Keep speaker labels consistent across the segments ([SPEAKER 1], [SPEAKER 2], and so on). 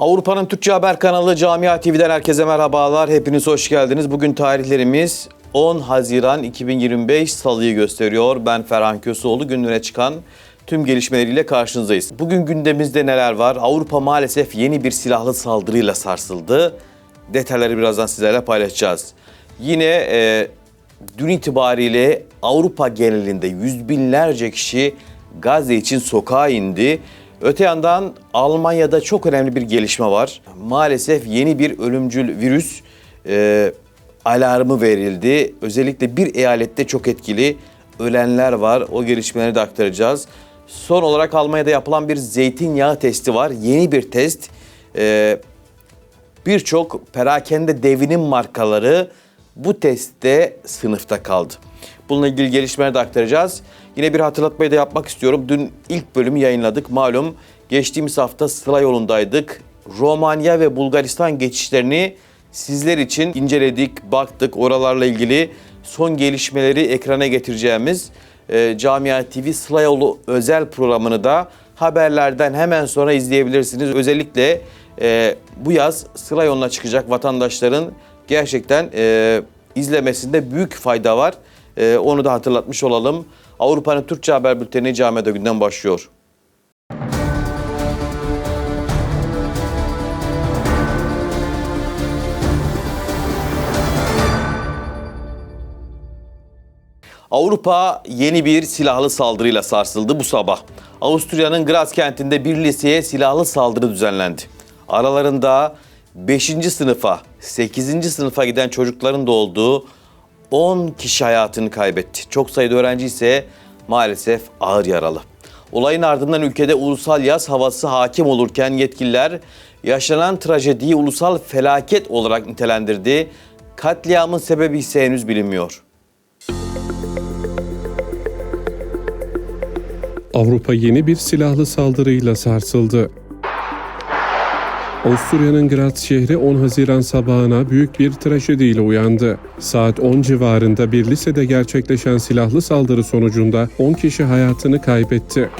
[SPEAKER 1] Avrupa'nın Türkçe Haber kanalı Camia TV'den herkese merhabalar. Hepiniz hoş geldiniz. Bugün tarihlerimiz 10 Haziran 2025 Salı'yı gösteriyor. Ben Ferhan Köseoğlu günlere çıkan tüm gelişmeleriyle karşınızdayız. Bugün gündemimizde neler var? Avrupa maalesef yeni bir silahlı saldırıyla sarsıldı. Detayları birazdan sizlerle paylaşacağız. Yine e, dün itibariyle Avrupa genelinde yüz binlerce kişi Gazze için sokağa indi. Öte yandan Almanya'da çok önemli bir gelişme var. Maalesef yeni bir ölümcül virüs e, alarmı verildi. Özellikle bir eyalette çok etkili ölenler var. O gelişmeleri de aktaracağız. Son olarak Almanya'da yapılan bir zeytinyağı testi var. Yeni bir test. E, Birçok perakende devinin markaları bu testte sınıfta kaldı. Bununla ilgili gelişmeleri de aktaracağız. Yine bir hatırlatmayı da yapmak istiyorum. Dün ilk bölümü yayınladık. Malum geçtiğimiz hafta Sıla yolundaydık. Romanya ve Bulgaristan geçişlerini sizler için inceledik, baktık. Oralarla ilgili son gelişmeleri ekrana getireceğimiz e, Camia TV Sıla Yolu özel programını da haberlerden hemen sonra izleyebilirsiniz. Özellikle e, bu yaz Sıla yoluna çıkacak vatandaşların gerçekten e, izlemesinde büyük fayda var. E, onu da hatırlatmış olalım. Avrupa'nın Türkçe Haber Bülteni Camia'da günden başlıyor. Avrupa yeni bir silahlı saldırıyla sarsıldı bu sabah. Avusturya'nın Graz kentinde bir liseye silahlı saldırı düzenlendi. Aralarında 5. sınıfa, 8. sınıfa giden çocukların da olduğu 10 kişi hayatını kaybetti. Çok sayıda öğrenci ise maalesef ağır yaralı. Olayın ardından ülkede ulusal yaz havası hakim olurken yetkililer yaşanan trajediyi ulusal felaket olarak nitelendirdi. Katliamın sebebi ise henüz bilinmiyor.
[SPEAKER 2] Avrupa yeni bir silahlı saldırıyla sarsıldı. Avusturya'nın Graz şehri 10 Haziran sabahına büyük bir trajediyle uyandı. Saat 10 civarında bir lisede gerçekleşen silahlı saldırı sonucunda 10 kişi hayatını kaybetti.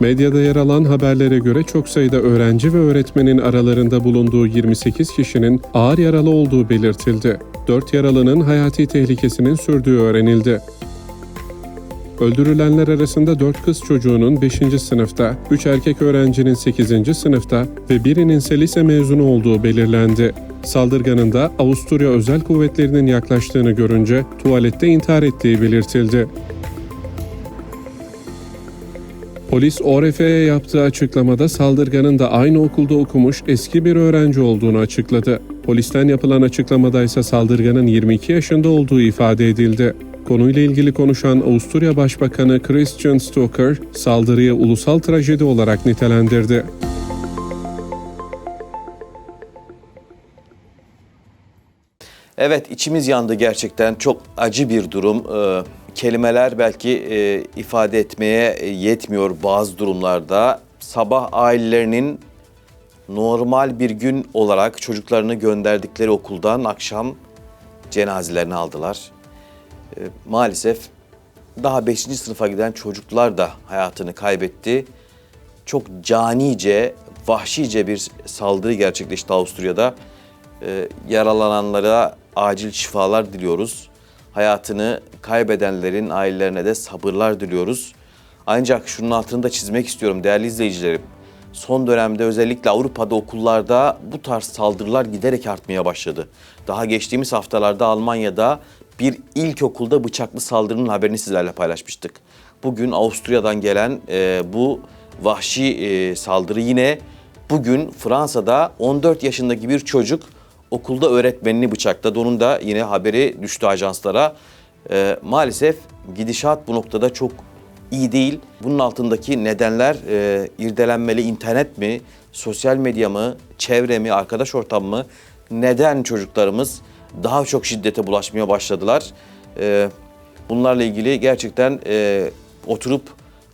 [SPEAKER 2] Medyada yer alan haberlere göre çok sayıda öğrenci ve öğretmenin aralarında bulunduğu 28 kişinin ağır yaralı olduğu belirtildi. 4 yaralının hayati tehlikesinin sürdüğü öğrenildi. Öldürülenler arasında 4 kız çocuğunun 5. sınıfta, 3 erkek öğrencinin 8. sınıfta ve birinin ise lise mezunu olduğu belirlendi. Saldırganın da Avusturya Özel Kuvvetleri'nin yaklaştığını görünce tuvalette intihar ettiği belirtildi. Polis ORF'ye yaptığı açıklamada saldırganın da aynı okulda okumuş eski bir öğrenci olduğunu açıkladı. Polisten yapılan açıklamada ise saldırganın 22 yaşında olduğu ifade edildi. Konuyla ilgili konuşan Avusturya Başbakanı Christian Stoker, saldırıyı ulusal trajedi olarak nitelendirdi.
[SPEAKER 1] Evet içimiz yandı gerçekten çok acı bir durum. Ee, kelimeler belki e, ifade etmeye yetmiyor bazı durumlarda. Sabah ailelerinin normal bir gün olarak çocuklarını gönderdikleri okuldan akşam cenazelerini aldılar. Ee, maalesef daha 5. sınıfa giden çocuklar da hayatını kaybetti. Çok canice, vahşice bir saldırı gerçekleşti Avusturya'da. Ee, yaralananlara acil şifalar diliyoruz. Hayatını kaybedenlerin ailelerine de sabırlar diliyoruz. Ancak şunun altını da çizmek istiyorum değerli izleyicilerim. Son dönemde özellikle Avrupa'da okullarda bu tarz saldırılar giderek artmaya başladı. Daha geçtiğimiz haftalarda Almanya'da bir ilkokulda bıçaklı saldırının haberini sizlerle paylaşmıştık. Bugün Avusturya'dan gelen e, bu vahşi e, saldırı yine bugün Fransa'da 14 yaşındaki bir çocuk okulda öğretmenini bıçakladı. Onun da yine haberi düştü ajanslara. E, maalesef gidişat bu noktada çok iyi değil. Bunun altındaki nedenler e, irdelenmeli internet mi, sosyal medya mı, çevre mi, arkadaş ortam mı? Neden çocuklarımız daha çok şiddete bulaşmaya başladılar? E, bunlarla ilgili gerçekten e, oturup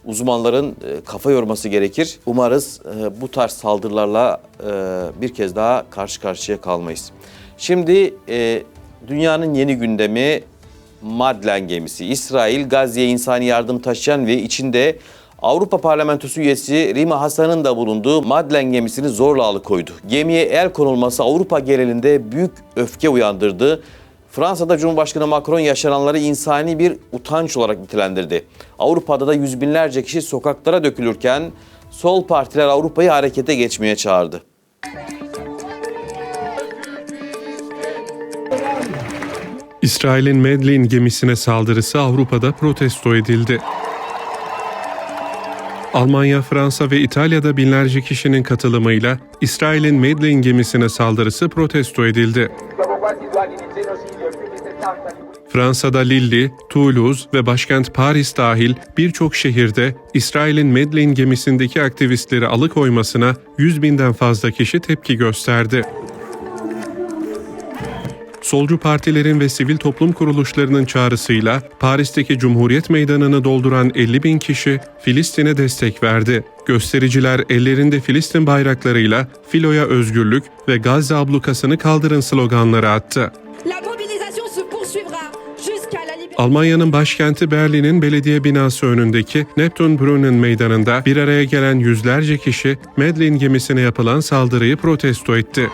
[SPEAKER 1] uzmanların e, kafa yorması gerekir. Umarız e, bu tarz saldırılarla bir kez daha karşı karşıya kalmayız. Şimdi dünyanın yeni gündemi Madlen gemisi. İsrail Gazze'ye insani yardım taşıyan ve içinde Avrupa Parlamentosu üyesi Rima Hasan'ın da bulunduğu Madlen gemisini zorla alıkoydu. Gemiye el konulması Avrupa genelinde büyük öfke uyandırdı. Fransa'da Cumhurbaşkanı Macron yaşananları insani bir utanç olarak nitelendirdi. Avrupa'da da yüz binlerce kişi sokaklara dökülürken sol partiler Avrupa'yı harekete geçmeye çağırdı.
[SPEAKER 2] İsrail'in Medlin gemisine saldırısı Avrupa'da protesto edildi. Almanya, Fransa ve İtalya'da binlerce kişinin katılımıyla İsrail'in Medlin gemisine saldırısı protesto edildi.
[SPEAKER 3] Siamo quasi due anni di genocidio, più di 70 di
[SPEAKER 2] Fransa'da Lille, Toulouse ve başkent Paris dahil birçok şehirde İsrail'in Medlin gemisindeki aktivistleri alıkoymasına 100 binden fazla kişi tepki gösterdi. Solcu partilerin ve sivil toplum kuruluşlarının çağrısıyla Paris'teki Cumhuriyet Meydanı'nı dolduran 50 bin kişi Filistin'e destek verdi. Göstericiler ellerinde Filistin bayraklarıyla Filo'ya özgürlük ve Gazze ablukasını kaldırın sloganları attı. Almanya'nın başkenti Berlin'in belediye binası önündeki Neptunbrunnen meydanında bir araya gelen yüzlerce kişi Medlin gemisine yapılan saldırıyı protesto etti.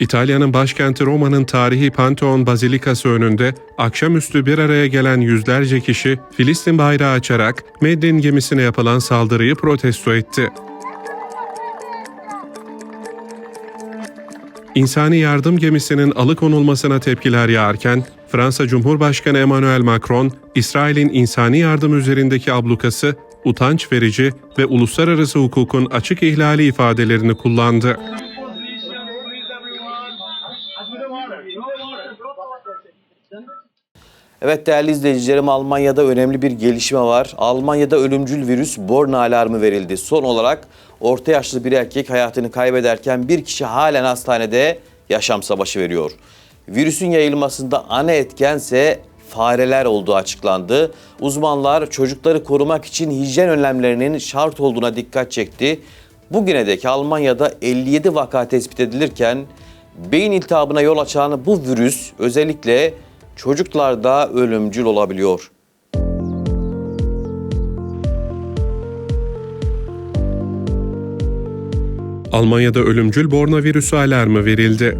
[SPEAKER 2] İtalya'nın başkenti Roma'nın tarihi Pantheon Bazilikası önünde akşamüstü bir araya gelen yüzlerce kişi Filistin bayrağı açarak Medlin gemisine yapılan saldırıyı protesto etti. İnsani yardım gemisinin alıkonulmasına tepkiler yağarken, Fransa Cumhurbaşkanı Emmanuel Macron, İsrail'in insani yardım üzerindeki ablukası utanç verici ve uluslararası hukukun açık ihlali ifadelerini kullandı.
[SPEAKER 1] Evet değerli izleyicilerim Almanya'da önemli bir gelişme var. Almanya'da ölümcül virüs Born alarmı verildi. Son olarak orta yaşlı bir erkek hayatını kaybederken bir kişi halen hastanede yaşam savaşı veriyor. Virüsün yayılmasında ana etkense fareler olduğu açıklandı. Uzmanlar çocukları korumak için hijyen önlemlerinin şart olduğuna dikkat çekti. Bugüne dek Almanya'da 57 vaka tespit edilirken beyin iltihabına yol açan bu virüs özellikle çocuklarda ölümcül olabiliyor.
[SPEAKER 2] Almanya'da ölümcül bornavirüsü alarmı verildi.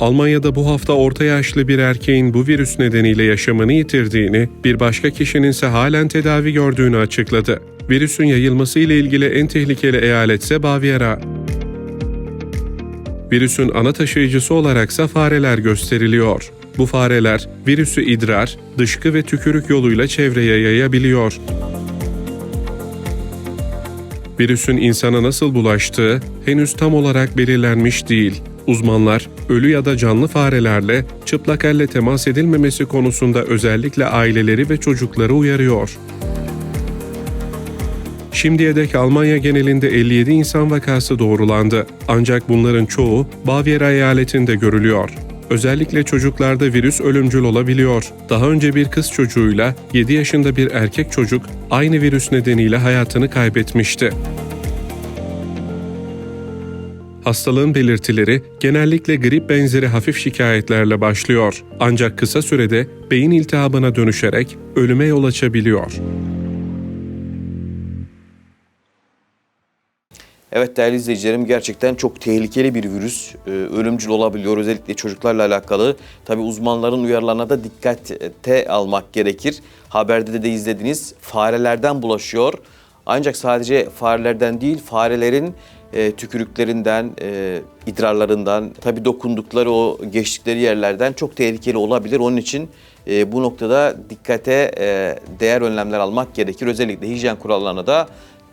[SPEAKER 2] Almanya'da bu hafta orta yaşlı bir erkeğin bu virüs nedeniyle yaşamını yitirdiğini, bir başka kişinin ise halen tedavi gördüğünü açıkladı. Virüsün yayılması ile ilgili en tehlikeli eyaletse Bavyera. Virüsün ana taşıyıcısı olaraksa fareler gösteriliyor. Bu fareler virüsü idrar, dışkı ve tükürük yoluyla çevreye yayabiliyor. Virüsün insana nasıl bulaştığı henüz tam olarak belirlenmiş değil. Uzmanlar ölü ya da canlı farelerle çıplak elle temas edilmemesi konusunda özellikle aileleri ve çocukları uyarıyor. Şimdiye dek Almanya genelinde 57 insan vakası doğrulandı. Ancak bunların çoğu Bavyera eyaletinde görülüyor. Özellikle çocuklarda virüs ölümcül olabiliyor. Daha önce bir kız çocuğuyla 7 yaşında bir erkek çocuk aynı virüs nedeniyle hayatını kaybetmişti. Hastalığın belirtileri genellikle grip benzeri hafif şikayetlerle başlıyor. Ancak kısa sürede beyin iltihabına dönüşerek ölüme yol açabiliyor.
[SPEAKER 1] Evet değerli izleyicilerim gerçekten çok tehlikeli bir virüs. Ee, ölümcül olabiliyor özellikle çocuklarla alakalı. Tabi uzmanların uyarılarına da dikkate almak gerekir. Haberde de, de izlediniz farelerden bulaşıyor. Ancak sadece farelerden değil farelerin e, tükürüklerinden, e, idrarlarından, tabi dokundukları o geçtikleri yerlerden çok tehlikeli olabilir. Onun için e, bu noktada dikkate e, değer önlemler almak gerekir. Özellikle hijyen kurallarına da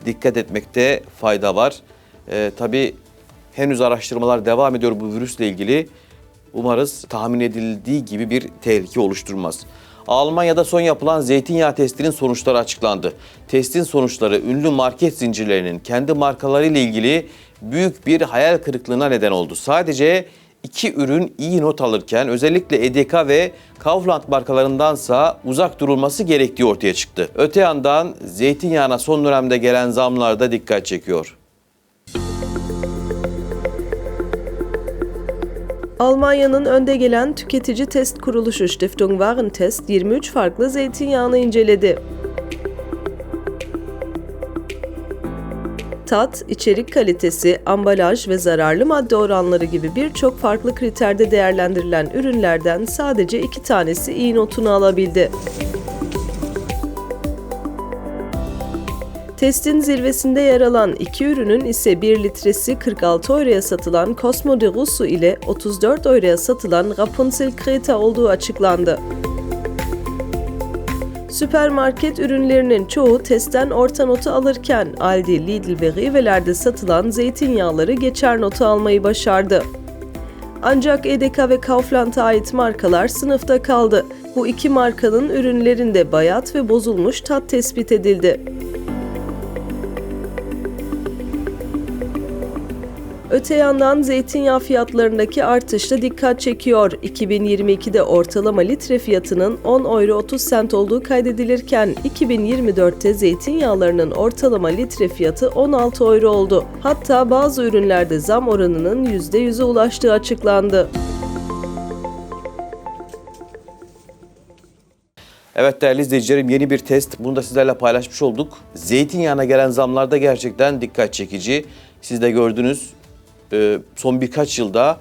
[SPEAKER 1] dikkat etmekte fayda var. Ee, tabii henüz araştırmalar devam ediyor bu virüsle ilgili. Umarız tahmin edildiği gibi bir tehlike oluşturmaz. Almanya'da son yapılan zeytinyağı testinin sonuçları açıklandı. Testin sonuçları ünlü market zincirlerinin kendi markalarıyla ilgili büyük bir hayal kırıklığına neden oldu. Sadece iki ürün iyi not alırken özellikle EDK ve Kaufland markalarındansa uzak durulması gerektiği ortaya çıktı. Öte yandan zeytinyağına son dönemde gelen zamlar da dikkat çekiyor.
[SPEAKER 4] Almanya'nın önde gelen tüketici test kuruluşu Stiftung Warentest 23 farklı zeytinyağını inceledi. Tat, içerik kalitesi, ambalaj ve zararlı madde oranları gibi birçok farklı kriterde değerlendirilen ürünlerden sadece iki tanesi iyi notunu alabildi. Testin zirvesinde yer alan iki ürünün ise 1 litresi 46 euroya satılan Cosmo de Russo ile 34 euroya satılan Rapunzel Creta olduğu açıklandı. Süpermarket ürünlerinin çoğu testten orta notu alırken Aldi, Lidl ve Rive'lerde satılan zeytinyağları geçer notu almayı başardı. Ancak Edeka ve Kaufland'a ait markalar sınıfta kaldı. Bu iki markanın ürünlerinde bayat ve bozulmuş tat tespit edildi. Öte yandan zeytinyağı fiyatlarındaki artış da dikkat çekiyor. 2022'de ortalama litre fiyatının 10 euro 30 sent olduğu kaydedilirken 2024'te zeytinyağlarının ortalama litre fiyatı 16 euro oldu. Hatta bazı ürünlerde zam oranının %100'e ulaştığı açıklandı.
[SPEAKER 1] Evet değerli izleyicilerim yeni bir test. Bunu da sizlerle paylaşmış olduk. Zeytinyağına gelen zamlar da gerçekten dikkat çekici. Siz de gördünüz e, son birkaç yılda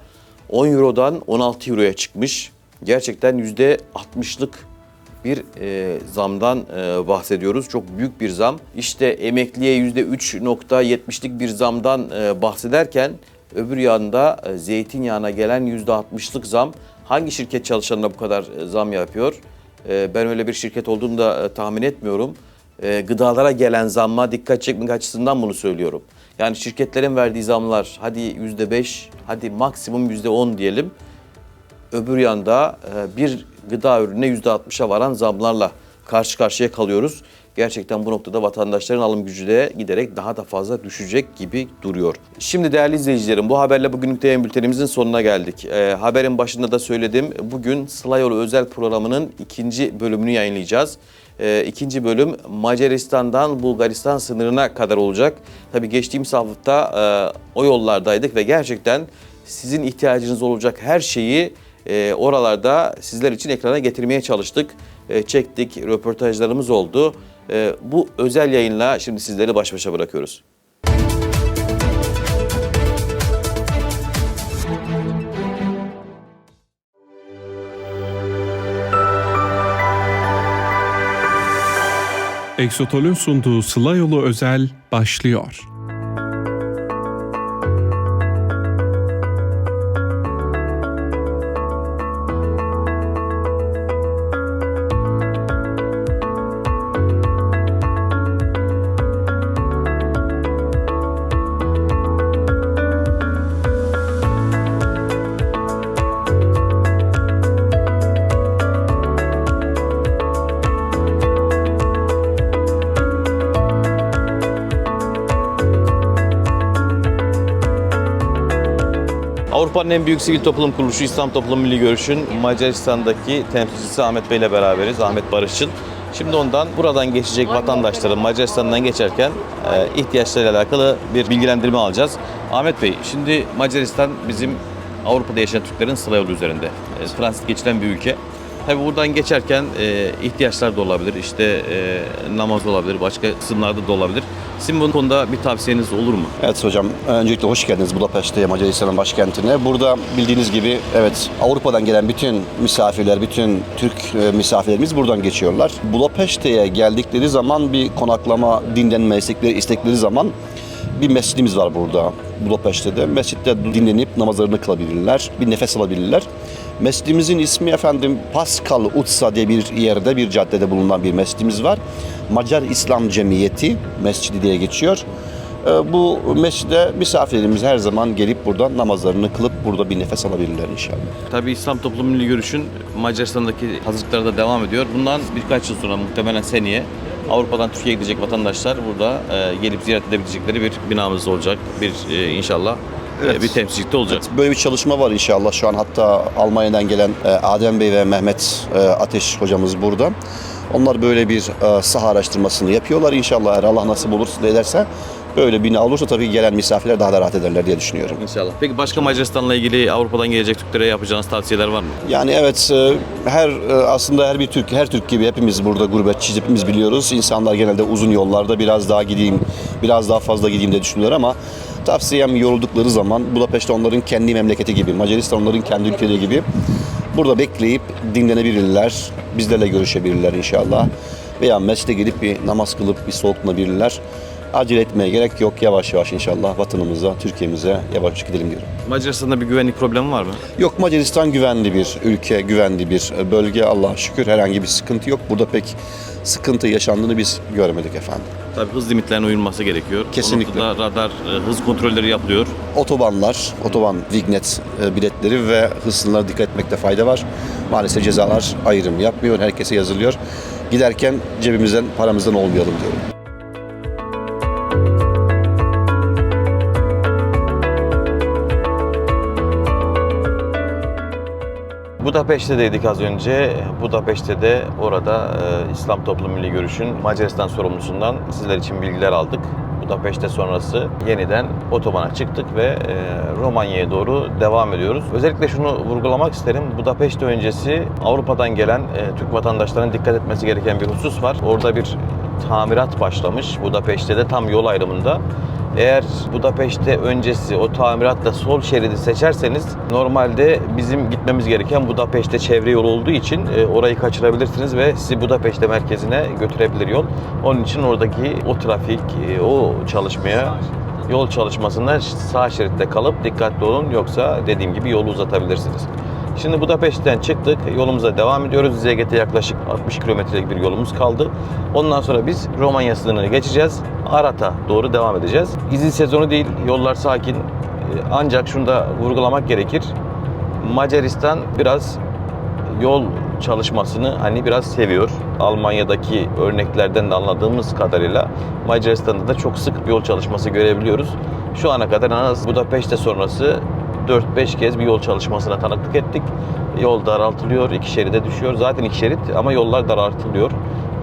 [SPEAKER 1] 10 Euro'dan 16 Euro'ya çıkmış. Gerçekten %60'lık bir e, zamdan e, bahsediyoruz. Çok büyük bir zam. İşte emekliye %3.70'lik bir zamdan e, bahsederken öbür yanda e, zeytinyağına gelen %60'lık zam. Hangi şirket çalışanına bu kadar e, zam yapıyor? E, ben öyle bir şirket olduğunu da e, tahmin etmiyorum. E, gıdalara gelen zamma dikkat çekmek açısından bunu söylüyorum. Yani şirketlerin verdiği zamlar hadi %5, hadi maksimum %10 diyelim öbür yanda e, bir gıda ürününe %60'a varan zamlarla karşı karşıya kalıyoruz. Gerçekten bu noktada vatandaşların alım gücü de giderek daha da fazla düşecek gibi duruyor. Şimdi değerli izleyicilerim bu haberle bugünlük değerli bültenimizin sonuna geldik. E, haberin başında da söyledim. Bugün Sıla Yolu özel programının ikinci bölümünü yayınlayacağız. E, ikinci bölüm Macaristan'dan Bulgaristan sınırına kadar olacak. Tabii geçtiğimiz hafta e, o yollardaydık ve gerçekten sizin ihtiyacınız olacak her şeyi e, oralarda sizler için ekrana getirmeye çalıştık. E, çektik, röportajlarımız oldu. E, bu özel yayınla şimdi sizleri baş başa bırakıyoruz.
[SPEAKER 2] Eksotol'ün sunduğu Sıla Yolu Özel başlıyor.
[SPEAKER 1] En büyük sivil toplum kuruluşu İslam Toplum Milli Görüş'ün Macaristan'daki temsilcisi Ahmet Bey ile beraberiz. Ahmet Barışçıl. Şimdi ondan buradan geçecek vatandaşların Macaristan'dan geçerken e, ihtiyaçlarıyla alakalı bir bilgilendirme alacağız. Ahmet Bey, şimdi Macaristan bizim Avrupa'da yaşayan Türklerin sıla yolu üzerinde. E, transit geçilen bir ülke. Tabii buradan geçerken e, ihtiyaçlar da olabilir, işte e, namaz olabilir, başka kısımlarda da olabilir. Sizin bu konuda bir tavsiyeniz olur mu?
[SPEAKER 5] Evet hocam, öncelikle hoş geldiniz Budapeşte, Macaristan'ın başkentine. Burada bildiğiniz gibi evet Avrupa'dan gelen bütün misafirler, bütün Türk e, misafirlerimiz buradan geçiyorlar. Budapeşte'ye geldikleri zaman bir konaklama, dinlenme istekleri, istekleri zaman bir mescidimiz var burada Budapeşte'de. Mescitte dinlenip namazlarını kılabilirler, bir nefes alabilirler. Mescidimizin ismi efendim Pascal Utsa diye bir yerde, bir caddede bulunan bir mescidimiz var. Macar İslam Cemiyeti Mescidi diye geçiyor. Ee, Bu mescide misafirlerimiz her zaman gelip burada namazlarını kılıp burada bir nefes alabilirler inşallah.
[SPEAKER 1] Tabii İslam Toplum Milli Görüş'ün Macaristan'daki hazırlıkları da devam ediyor. Bundan birkaç yıl sonra muhtemelen seneye Avrupa'dan Türkiye'ye gidecek vatandaşlar burada e, gelip ziyaret edebilecekleri bir binamız olacak. Bir e, inşallah
[SPEAKER 5] Evet.
[SPEAKER 1] bir temsilcilikte olacak.
[SPEAKER 5] Böyle bir çalışma var inşallah. Şu an hatta Almanya'dan gelen e, Adem Bey ve Mehmet e, Ateş hocamız burada. Onlar böyle bir e, saha araştırmasını yapıyorlar. İnşallah eğer Allah nasip olursa ederse Böyle bina olursa tabii gelen misafirler daha da rahat ederler diye düşünüyorum.
[SPEAKER 1] İnşallah. Peki başka Macaristan'la ilgili Avrupa'dan gelecek Türklere yapacağınız tavsiyeler var mı?
[SPEAKER 5] Yani evet her aslında her bir Türk her Türk gibi hepimiz burada gurbetçi hepimiz biliyoruz. İnsanlar genelde uzun yollarda biraz daha gideyim, biraz daha fazla gideyim diye düşünüyorlar ama tavsiyem yoruldukları zaman Budapeşte onların kendi memleketi gibi, Macaristan onların kendi ülkeleri gibi. Burada bekleyip dinlenebilirler, bizlerle görüşebilirler inşallah. Veya mescide gidip bir namaz kılıp bir soğutulabilirler. Acele etmeye gerek yok. Yavaş yavaş inşallah vatanımıza, Türkiye'mize yavaş gidelim diyorum.
[SPEAKER 1] Macaristan'da bir güvenlik problemi var mı?
[SPEAKER 5] Yok Macaristan güvenli bir ülke, güvenli bir bölge. Allah'a şükür herhangi bir sıkıntı yok. Burada pek sıkıntı yaşandığını biz görmedik efendim.
[SPEAKER 1] Tabii hız limitlerine uyulması gerekiyor.
[SPEAKER 5] Kesinlikle.
[SPEAKER 1] O radar e, hız kontrolleri yapılıyor.
[SPEAKER 5] Otobanlar, otoban vignet e, biletleri ve hız sınırlarına dikkat etmekte fayda var. Maalesef cezalar ayrım yapmıyor, herkese yazılıyor. Giderken cebimizden, paramızdan olmayalım diyorum.
[SPEAKER 1] Budapeşte'deydik az önce. Budapeşte de orada e, İslam Toplum Milli Görüş'ün Macaristan sorumlusundan sizler için bilgiler aldık. Budapeşte sonrası yeniden otobana çıktık ve e, Romanya'ya doğru devam ediyoruz. Özellikle şunu vurgulamak isterim. Budapeşte öncesi Avrupa'dan gelen e, Türk vatandaşlarının dikkat etmesi gereken bir husus var. Orada bir tamirat başlamış Budapeşte'de tam yol ayrımında. Eğer Budapeşte öncesi o tamiratla sol şeridi seçerseniz normalde bizim gitmemiz gereken Budapeşte çevre yolu olduğu için e, orayı kaçırabilirsiniz ve sizi Budapeşte merkezine götürebilir yol. Onun için oradaki o trafik, e, o çalışmaya yol çalışmasında sağ şeritte kalıp dikkatli olun yoksa dediğim gibi yolu uzatabilirsiniz. Şimdi Budapeşte'den çıktık. Yolumuza devam ediyoruz. ZGT yaklaşık 60 kilometrelik bir yolumuz kaldı. Ondan sonra biz Romanya sınırını geçeceğiz. Arat'a doğru devam edeceğiz. İzin sezonu değil. Yollar sakin. Ee, Ancak şunu da vurgulamak gerekir. Macaristan biraz yol çalışmasını hani biraz seviyor. Almanya'daki örneklerden de anladığımız kadarıyla Macaristan'da da çok sık yol çalışması görebiliyoruz. Şu ana kadar en az Budapeşte sonrası 4-5 kez bir yol çalışmasına tanıklık ettik. Yol daraltılıyor, iki şeride düşüyor. Zaten iki şerit ama yollar daraltılıyor.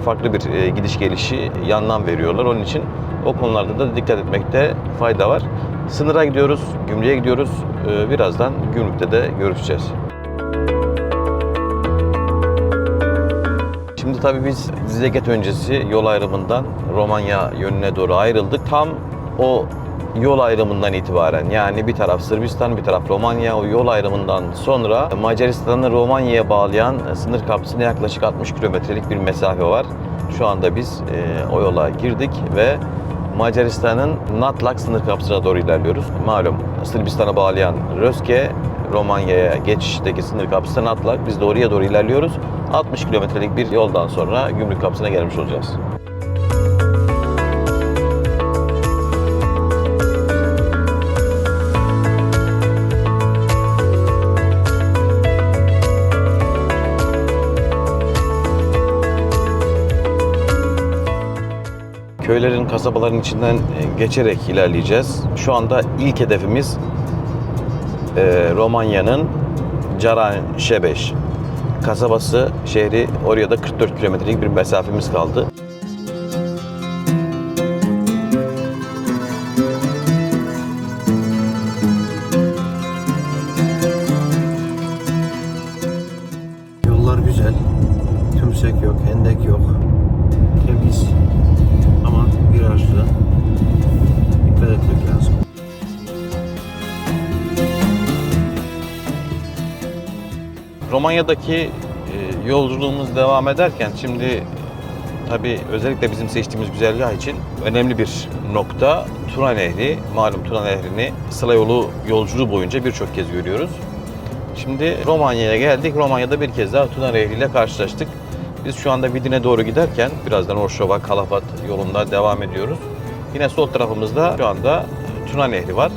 [SPEAKER 1] Farklı bir e, gidiş gelişi yandan veriyorlar. Onun için o konularda da dikkat etmekte fayda var. Sınıra gidiyoruz, gümrüğe gidiyoruz. E, birazdan gümrükte de görüşeceğiz. Şimdi tabii biz Zileket öncesi yol ayrımından Romanya yönüne doğru ayrıldık. Tam o yol ayrımından itibaren yani bir taraf Sırbistan bir taraf Romanya o yol ayrımından sonra Macaristan'ı Romanya'ya bağlayan sınır kapısına yaklaşık 60 kilometrelik bir mesafe var. Şu anda biz e, o yola girdik ve Macaristan'ın Natlak sınır kapısına doğru ilerliyoruz. Malum Sırbistan'a bağlayan Röske, Romanya'ya geçişteki sınır kapısı Natlak. Biz de oraya doğru ilerliyoruz. 60 kilometrelik bir yoldan sonra gümrük kapısına gelmiş olacağız. Köylerin, kasabaların içinden e, geçerek ilerleyeceğiz. Şu anda ilk hedefimiz e, Romanya'nın Caran Şebeş kasabası, şehri oraya da 44 kilometrelik bir mesafemiz kaldı. Romanya'daki e, yolculuğumuz devam ederken şimdi tabii özellikle bizim seçtiğimiz güzergah için önemli bir nokta Tuna Nehri. Malum Tuna Nehri'ni sıla yolu yolculuğu boyunca birçok kez görüyoruz. Şimdi Romanya'ya geldik. Romanya'da bir kez daha Tuna Nehri ile karşılaştık. Biz şu anda Vidin'e doğru giderken birazdan Orşova, Kalafat yolunda devam ediyoruz. Yine sol tarafımızda şu anda Tuna Nehri var.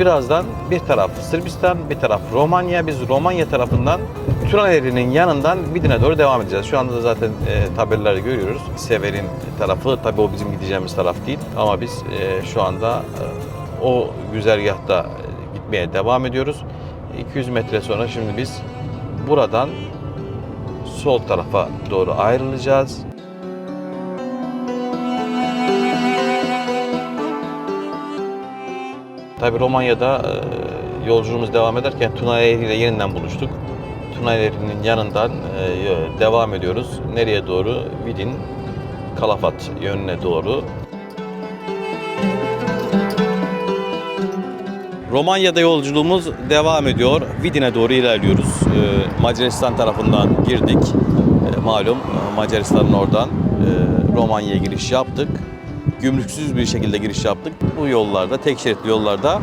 [SPEAKER 1] Birazdan bir taraf Sırbistan, bir taraf Romanya. Biz Romanya tarafından Nehri'nin yanından Vidin'e doğru devam edeceğiz. Şu anda da zaten e, tabelaları görüyoruz. Sever'in tarafı, tabii o bizim gideceğimiz taraf değil. Ama biz e, şu anda e, o güzergahta e, gitmeye devam ediyoruz. 200 metre sonra şimdi biz buradan sol tarafa doğru ayrılacağız. Tabii Romanya'da e, yolculuğumuz devam ederken Tuna ile yeniden buluştuk. Tuna yanından e, devam ediyoruz. Nereye doğru? Vidin, Kalafat yönüne doğru. Romanya'da yolculuğumuz devam ediyor. Vidin'e doğru ilerliyoruz. Ee, Macaristan tarafından girdik. Malum e, Macaristan'ın oradan e, Romanya'ya giriş yaptık. Gümrüksüz bir şekilde giriş yaptık. Bu yollarda, tek şeritli yollarda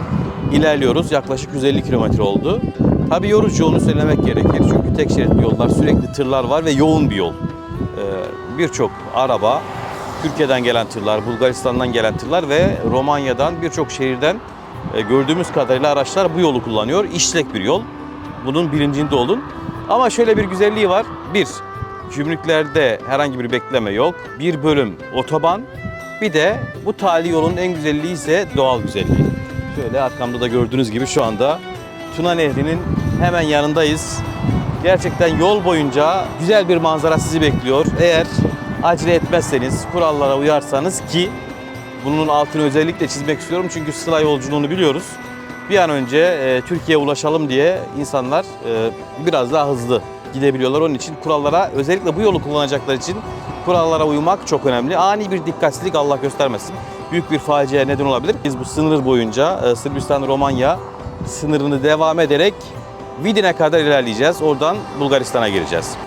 [SPEAKER 1] ilerliyoruz. Yaklaşık 150 kilometre oldu. Tabii yorucu onu söylemek gerekir. Çünkü tek şeritli yollar, sürekli tırlar var ve yoğun bir yol. Ee, Birçok araba, Türkiye'den gelen tırlar, Bulgaristan'dan gelen tırlar ve Romanya'dan birçok şehirden e, gördüğümüz kadarıyla araçlar bu yolu kullanıyor. İşlek bir yol. Bunun bilincinde olun. Ama şöyle bir güzelliği var. Bir, gümrüklerde herhangi bir bekleme yok. Bir bölüm otoban. Bir de bu tali yolun en güzelliği ise doğal güzelliği. Şöyle arkamda da gördüğünüz gibi şu anda Tuna Nehri'nin hemen yanındayız. Gerçekten yol boyunca güzel bir manzara sizi bekliyor. Eğer acele etmezseniz, kurallara uyarsanız ki bunun altını özellikle çizmek istiyorum çünkü sıla yolculuğunu biliyoruz. Bir an önce e, Türkiye'ye ulaşalım diye insanlar e, biraz daha hızlı gidebiliyorlar. Onun için kurallara özellikle bu yolu kullanacaklar için kurallara uymak çok önemli. Ani bir dikkatsizlik Allah göstermesin. Büyük bir faciaya neden olabilir. Biz bu sınır boyunca e, Sırbistan-Romanya sınırını devam ederek Vidin'e kadar ilerleyeceğiz. Oradan Bulgaristan'a gireceğiz.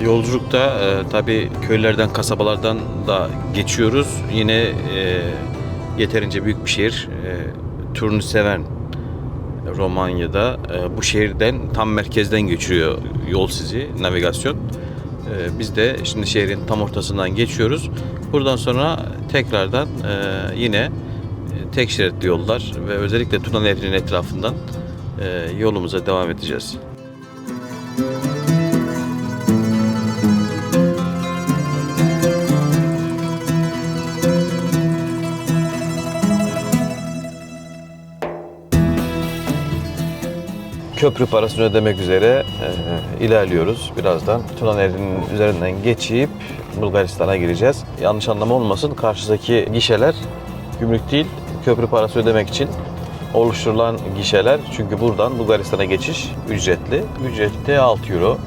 [SPEAKER 1] Yolculukta e, tabii köylerden, kasabalardan da geçiyoruz. Yine e, yeterince büyük bir şehir. E, turunu seven Romanya'da e, bu şehirden tam merkezden geçiyor yol sizi, navigasyon. E, biz de şimdi şehrin tam ortasından geçiyoruz. Buradan sonra tekrardan e, yine e, tek şeritli yollar ve özellikle Tuna Nehri'nin etrafından e, yolumuza devam edeceğiz. Köprü parasını ödemek üzere e, ilerliyoruz. Birazdan Tuna Nehri'nin üzerinden geçip Bulgaristan'a gireceğiz. Yanlış anlama olmasın karşıdaki gişeler gümrük değil köprü parası ödemek için oluşturulan gişeler. Çünkü buradan Bulgaristan'a geçiş ücretli. Ücreti de 6 euro.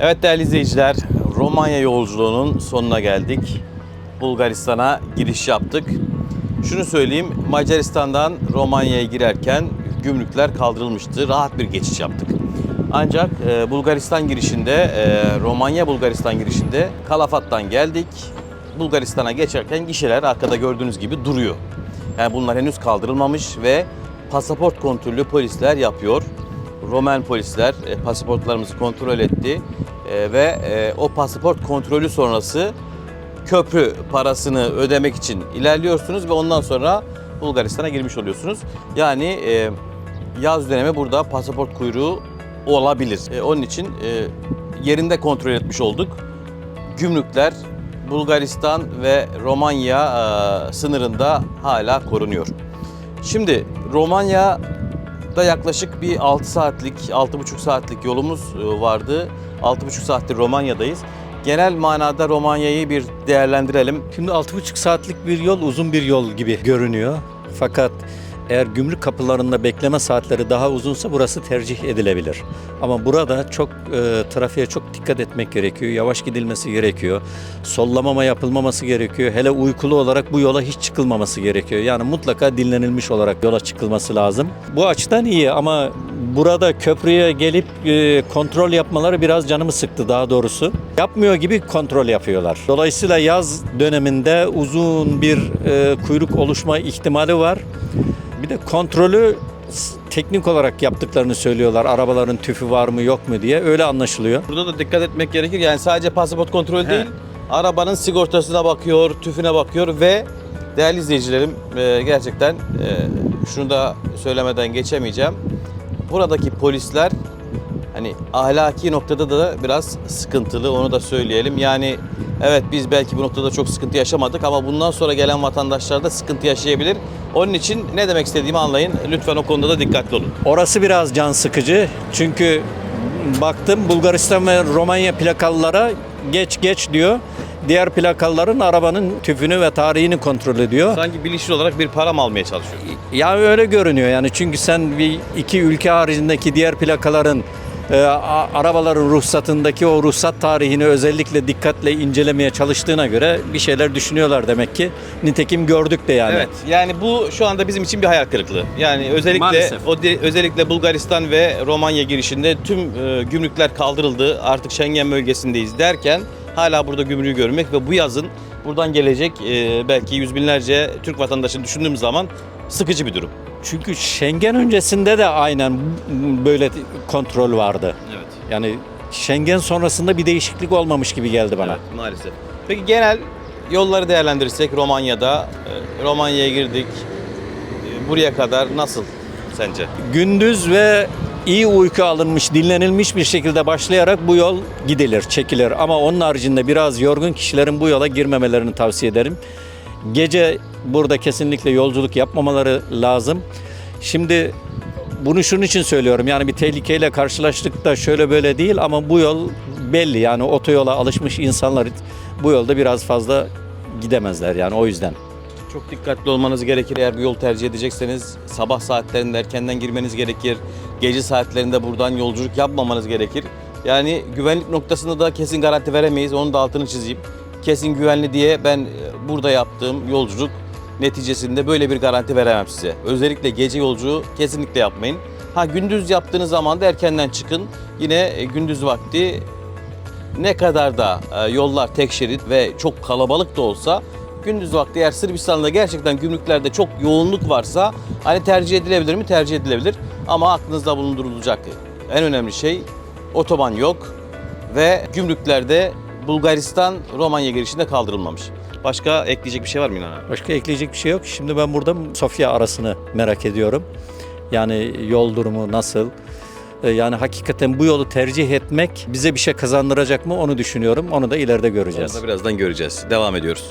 [SPEAKER 1] Evet değerli izleyiciler, Romanya yolculuğunun sonuna geldik. Bulgaristan'a giriş yaptık. Şunu söyleyeyim, Macaristan'dan Romanya'ya girerken gümrükler kaldırılmıştı. Rahat bir geçiş yaptık. Ancak e, Bulgaristan girişinde, e, Romanya-Bulgaristan girişinde Kalafat'tan geldik. Bulgaristan'a geçerken gişeler arkada gördüğünüz gibi duruyor. Yani bunlar henüz kaldırılmamış ve pasaport kontrolü polisler yapıyor. Roman polisler e, pasaportlarımızı kontrol etti E, ve e, o pasaport kontrolü sonrası köprü parasını ödemek için ilerliyorsunuz ve ondan sonra Bulgaristan'a girmiş oluyorsunuz. Yani e, yaz dönemi burada pasaport kuyruğu olabilir. E, onun için e, yerinde kontrol etmiş olduk. Gümrükler Bulgaristan ve Romanya e, sınırında hala korunuyor. Şimdi Romanya'da yaklaşık bir 6 saatlik, 6,5 saatlik yolumuz e, vardı. 6,5 saattir Romanya'dayız. Genel manada Romanya'yı bir değerlendirelim.
[SPEAKER 6] Şimdi 6,5 saatlik bir yol uzun bir yol gibi görünüyor. Fakat eğer gümrük kapılarında bekleme saatleri daha uzunsa burası tercih edilebilir. Ama burada çok e, trafiğe çok dikkat etmek gerekiyor. Yavaş gidilmesi gerekiyor. Sollamama yapılmaması gerekiyor. Hele uykulu olarak bu yola hiç çıkılmaması gerekiyor. Yani mutlaka dinlenilmiş olarak yola çıkılması lazım. Bu açıdan iyi ama burada köprüye gelip e, kontrol yapmaları biraz canımı sıktı daha doğrusu. Yapmıyor gibi kontrol yapıyorlar. Dolayısıyla yaz döneminde uzun bir e, kuyruk oluşma ihtimali var. Bir de kontrolü teknik olarak yaptıklarını söylüyorlar. Arabaların tüfü var mı yok mu diye öyle anlaşılıyor.
[SPEAKER 1] Burada da dikkat etmek gerekir. Yani sadece pasaport kontrolü değil, arabanın sigortasına bakıyor, tüfüne bakıyor ve değerli izleyicilerim e, gerçekten e, şunu da söylemeden geçemeyeceğim. Buradaki polisler hani ahlaki noktada da biraz sıkıntılı onu da söyleyelim. Yani evet biz belki bu noktada çok sıkıntı yaşamadık ama bundan sonra gelen vatandaşlar da sıkıntı yaşayabilir. Onun için ne demek istediğimi anlayın. Lütfen o konuda da dikkatli olun.
[SPEAKER 6] Orası biraz can sıkıcı çünkü baktım Bulgaristan ve Romanya plakalılara geç geç diyor. Diğer plakalıların arabanın tüpünü ve tarihini kontrol ediyor.
[SPEAKER 1] Sanki bilinçli olarak bir para mı almaya çalışıyor?
[SPEAKER 6] Ya öyle görünüyor yani çünkü sen bir iki ülke haricindeki diğer plakaların e, a- arabaların ruhsatındaki o ruhsat tarihini özellikle dikkatle incelemeye çalıştığına göre bir şeyler düşünüyorlar demek ki. Nitekim gördük de yani.
[SPEAKER 1] Evet. Yani bu şu anda bizim için bir hayal kırıklığı. Yani özellikle
[SPEAKER 6] Maalesef.
[SPEAKER 1] o di- özellikle Bulgaristan ve Romanya girişinde tüm e, gümrükler kaldırıldı. Artık Schengen bölgesindeyiz derken hala burada gümrüğü görmek ve bu yazın buradan gelecek e, belki yüz binlerce Türk vatandaşını düşündüğümüz zaman sıkıcı bir durum.
[SPEAKER 6] Çünkü Schengen öncesinde de aynen böyle kontrol vardı.
[SPEAKER 1] Evet.
[SPEAKER 6] Yani Schengen sonrasında bir değişiklik olmamış gibi geldi bana.
[SPEAKER 1] Evet, maalesef. Peki genel yolları değerlendirirsek Romanya'da e, Romanya'ya girdik. E, Buraya kadar nasıl sence?
[SPEAKER 6] Gündüz ve iyi uyku alınmış, dinlenilmiş bir şekilde başlayarak bu yol gidilir, çekilir. Ama onun haricinde biraz yorgun kişilerin bu yola girmemelerini tavsiye ederim. Gece burada kesinlikle yolculuk yapmamaları lazım. Şimdi bunu şunun için söylüyorum. Yani bir tehlikeyle karşılaştık da şöyle böyle değil ama bu yol belli. Yani otoyola alışmış insanlar bu yolda biraz fazla gidemezler yani o yüzden.
[SPEAKER 1] Çok dikkatli olmanız gerekir eğer bir yol tercih edecekseniz. Sabah saatlerinde erkenden girmeniz gerekir. Gece saatlerinde buradan yolculuk yapmamanız gerekir. Yani güvenlik noktasında da kesin garanti veremeyiz. Onun da altını çizeyim. Kesin güvenli diye ben e, burada yaptığım yolculuk neticesinde böyle bir garanti veremem size. Özellikle gece yolculuğu kesinlikle yapmayın. Ha gündüz yaptığınız zaman da erkenden çıkın. Yine e, gündüz vakti ne kadar da e, yollar tek şerit ve çok kalabalık da olsa gündüz vakti eğer Sırbistan'da gerçekten gümrüklerde çok yoğunluk varsa hani tercih edilebilir mi? Tercih edilebilir. Ama aklınızda bulundurulacak en önemli şey otoban yok ve gümrüklerde Bulgaristan Romanya girişinde kaldırılmamış. Başka ekleyecek bir şey var mı İlhan abi?
[SPEAKER 6] Başka ekleyecek bir şey yok. Şimdi ben burada Sofya arasını merak ediyorum. Yani yol durumu nasıl? Ee, Yani hakikaten bu yolu tercih etmek bize bir şey kazandıracak mı onu düşünüyorum. Onu da ileride göreceğiz.
[SPEAKER 1] Onu da birazdan göreceğiz. Devam ediyoruz.